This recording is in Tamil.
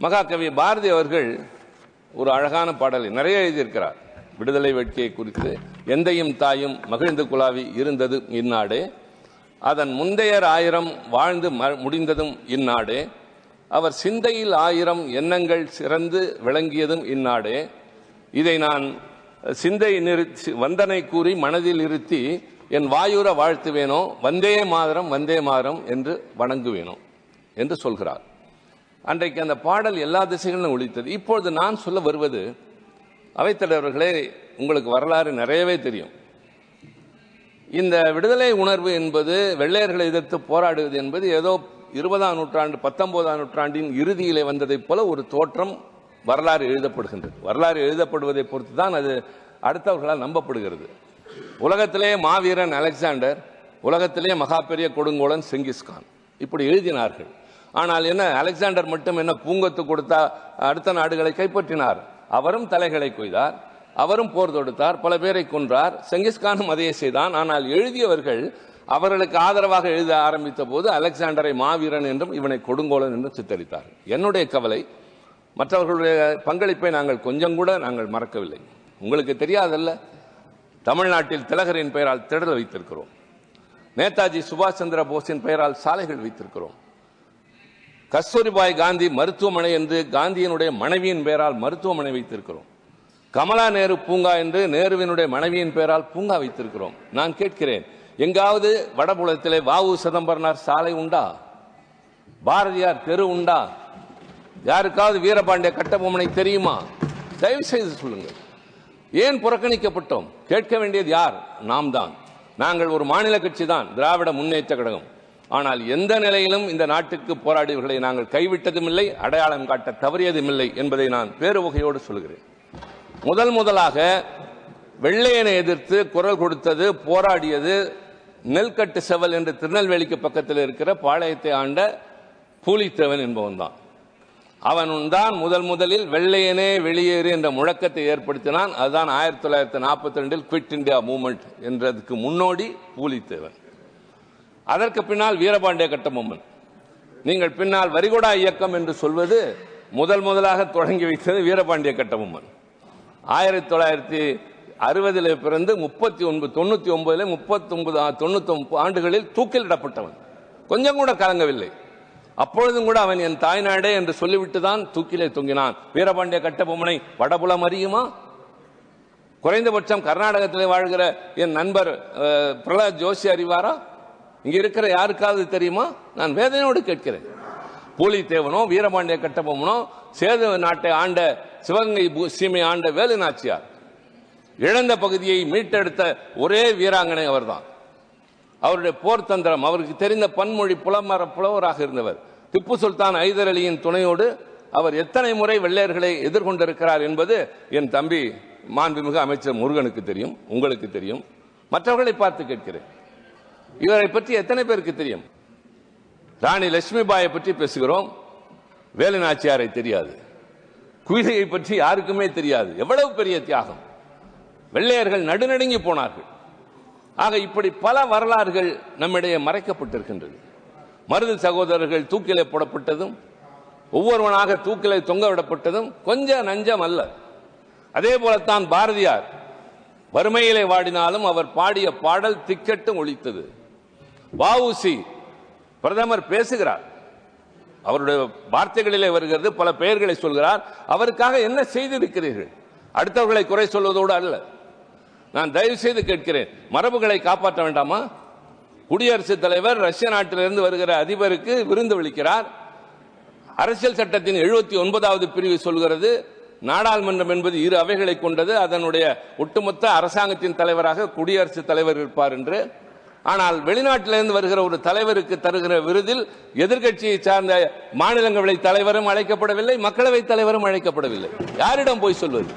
மகாகவி பாரதி அவர்கள் ஒரு அழகான பாடலை நிறைய எழுதியிருக்கிறார். விடுதலை வேட்கையை குறித்து எந்தையும் தாயும் மகிழ்ந்து குலாவி இருந்தது இந்நாடே. அதன் முந்தையர் ஆயிரம் வாழ்ந்து ம- முடிந்ததும் இந்நாடே. அவர் சிந்தையில் ஆயிரம் எண்ணங்கள் சிறந்து விளங்கியதும் இந்நாடே. இதை நான் சிந்தை நிறுத்தி வந்தனை கூறி மனதில் இருத்தி என் வாயுர வாழ்த்துவேனோ வந்தே மாதரம் வந்தே மாதரம் என்று வணங்குவேனோ என்று சொல்கிறார். அன்றைக்கு அந்த பாடல் எல்லா திசைகளிலும் ஒழித்தது இப்பொழுது நான் சொல்ல வருவது அவைத்தலைவர்களே உங்களுக்கு வரலாறு நிறையவே தெரியும். இந்த விடுதலை உணர்வு என்பது வெள்ளையர்களை எதிர்த்து போராடுவது என்பது ஏதோ இருபதாம் நூற்றாண்டு பத்தொன்பதாம் நூற்றாண்டின் இறுதியிலே வந்ததைப் போல ஒரு தோற்றம் வரலாறு எழுதப்படுகின்றது. வரலாறு எழுதப்படுவதை பொறுத்து தான் அது அடுத்தவர்களால் நம்பப்படுகிறது. உலகத்திலே மாவீரன் அலெக்சாண்டர் உலகத்திலே மகா பெரிய கொடுங்கோலன் செங்கிஸ்கான் இப்படி எழுதினார்கள். ஆனால் என்ன அலெக்சாண்டர் மட்டும் என்ன பூங்கொத்து கொடுத்தா அடுத்த நாடுகளை கைப்பற்றினார். அவரும் தலைகளை கொய்தார் அவரும் போர் தொடுத்தார் பல பேரை கொன்றார். செங்கிஸ்கானும் அதையே செய்தான். ஆனால் எழுதியவர்கள் அவர்களுக்கு ஆதரவாக எழுத ஆரம்பித்த போது அலெக்சாண்டரை மாவீரன் என்றும் இவனை கொடுங்கோலன் என்றும் சித்தரித்தார். என்னுடைய கவலை மற்றவர்களுடைய பங்களிப்பை நாங்கள் கொஞ்சம் கூட நாங்கள் மறக்கவில்லை. உங்களுக்கு தெரியாதல்ல தமிழ்நாட்டில் திலகரின் பெயரால் திடல் வைத்திருக்கிறோம். நேதாஜி சுபாஷ் சந்திர போஸின் பெயரால் சாலைகள் வைத்திருக்கிறோம். கஸ்தூரிபாய் காந்தி மருத்துவமனை என்று காந்தியினுடைய மனைவியின் பெயரால் மருத்துவமனை வைத்திருக்கிறோம். கமலா நேரு பூங்கா என்று நேருவினுடைய மனைவியின் பெயரால் பூங்கா வைத்திருக்கிறோம். நான் கேட்கிறேன் எங்காவது வடபுலத்திலே வாவு சிதம்பரனார் சாலை உண்டா? பாரதியார் தெரு உண்டா? யாருக்காவது வீரபாண்டிய கட்டபொம்மனை தெரியுமா? தயவு செய்து சொல்லுங்கள். ஏன் புறக்கணிக்கப்பட்டோம்? கேட்க வேண்டியது யார்? நாம் தான் நாங்கள் ஒரு மாநில கட்சி தான் திராவிட முன்னேற்ற கழகம். ஆனால் எந்த நிலையிலும் இந்த நாட்டுக்கு போராடியவர்களை நாங்கள் கைவிட்டதும் இல்லை அடையாளம் காட்ட தவறியதும் இல்லை என்பதை நான் பேருவகையோடு சொல்கிறேன். முதல் முதலாக வெள்ளையனை எதிர்த்து குரல் கொடுத்தது போராடியது நெல்கட்டு செவல் என்று திருநெல்வேலிக்கு பக்கத்தில் இருக்கிற பாளையத்தை ஆண்ட பூலித்தேவன் என்பவன் தான் அவன் தான் முதல் முதலில் வெள்ளையனே வெளியேறு என்ற முழக்கத்தை ஏற்படுத்தினான். அதுதான் ஆயிரத்தி தொள்ளாயிரத்தி நாற்பத்தி ரெண்டில் குவிட் இந்தியா மூமெண்ட் என்றதுக்கு முன்னோடி பூலித்தேவன். அதற்கு பின்னால் வீரபாண்டிய கட்டபொம்மன். நீங்கள் பின்னால் வரிகொடா இயக்கம் என்று சொல்வது முதல் முதலாக தொடங்கி வைத்தது வீரபாண்டிய கட்டபொம்மன். ஆயிரத்தி தொள்ளாயிரத்தி அறுபதில் பிறந்து முப்பத்தி ஒன்பது தொண்ணூற்றி ஒன்பதில் முப்பத்தி ஒன்பது தொண்ணூற்றி ஒன்பது ஆண்டுகளில் தூக்கிலிடப்பட்டவன் கொஞ்சம் கூட கலங்கவில்லை. அப்பொழுதும் கூட அவன் என் தாய்நாடே என்று சொல்லிவிட்டு தான் தூக்கிலே தொங்கினான். வீரபாண்டிய கட்டபொம்மனை வடபுலம் அறியுமா? குறைந்தபட்சம் கர்நாடகத்தில் வாழ்கிற என் நண்பர் பிரலாத் பிரகலாத் ஜோஷி அறிவாரா? இங்க இருக்கிற யாருக்காவது தெரியுமா? நான் வேதனையோடு கேட்கிறேன். பூலித்தேவனோ வீரபாண்டிய கட்டபொம்மனோ சேது நாட்டை ஆண்ட சிவகங்கை சீமை ஆண்ட வேலு நாச்சியார் இழந்த பகுதியை மீட்டெடுத்த ஒரே வீராங்கனை அவர்தான். அவருடைய போர் தந்திரம் அவருக்கு தெரிந்த பன்மொழி புலமர புலவராக இருந்தவர். திப்பு சுல்தான் ஐதர் அலியின் துணையோடு அவர் எத்தனை முறை வெள்ளையர்களை எதிர்கொண்டிருக்கிறார் என்பது என் தம்பி மாண்புமிகு அமைச்சர் முருகனுக்கு தெரியும் உங்களுக்கு தெரியும். மற்றவர்களை பார்த்து கேட்கிறேன். இவரை பற்றி எத்தனை பேருக்கு தெரியும்? ராணி லட்சுமிபாயை பற்றி பேசுகிறோம். வேலுநாச்சியாரை தெரியாது. குயிலையை பற்றி யாருக்குமே தெரியாது. எவ்வளவு பெரிய தியாகம். வெள்ளையர்கள் நடுநடுங்கி போனார்கள். ஆக இப்படி பல வரலாறுகள் நம்மிடையே மறைக்கப்பட்டிருக்கின்றது. மருது சகோதரர்கள் தூக்கிலே போடப்பட்டதும் ஒவ்வொருவனாக தூக்கிலே தொங்க விடப்பட்டதும் கொஞ்சம் நஞ்சம் அல்ல. அதே போலத்தான் பாரதியார் வறுமையிலே வாடினாலும் அவர் பாடிய பாடல் திக்கட்டும் ஒழித்தது. வஉசி. பிரதமர் பேசுகிறார். அவருடைய வார்த்தைகளிலே வருகிறது பல பெயர்களை சொல்கிறார். அவருக்காக என்ன செய்திருக்கிறீர்கள்? அடுத்தவர்களை குறை சொல்வதோடு அல்ல. நான் தயவு செய்து கேட்கிறேன் மரபுகளை காப்பாற்ற வேண்டாமா? குடியரசுத் தலைவர் ரஷ்ய நாட்டிலிருந்து வருகிற அதிபருக்கு விருந்து விளிக்கிறார். அரசியல் சட்டத்தின் எழுபத்தி ஒன்பதாவது பிரிவு சொல்கிறது நாடாளுமன்றம் என்பது இரு அவைகளை கொண்டது அதனுடைய ஒட்டுமொத்த அரசாங்கத்தின் தலைவராக குடியரசுத் தலைவர் இருப்பார் என்று. ஆனால் வெளிநாட்டிலிருந்து வருகிற ஒரு தலைவருக்கு தருகிற விருதில் எதிர்க்கட்சியை சார்ந்த மாநிலங்களவை தலைவரும் அழைக்கப்படவில்லை மக்களவை தலைவரும் அழைக்கப்படவில்லை. யாரிடம் போய் சொல்வது?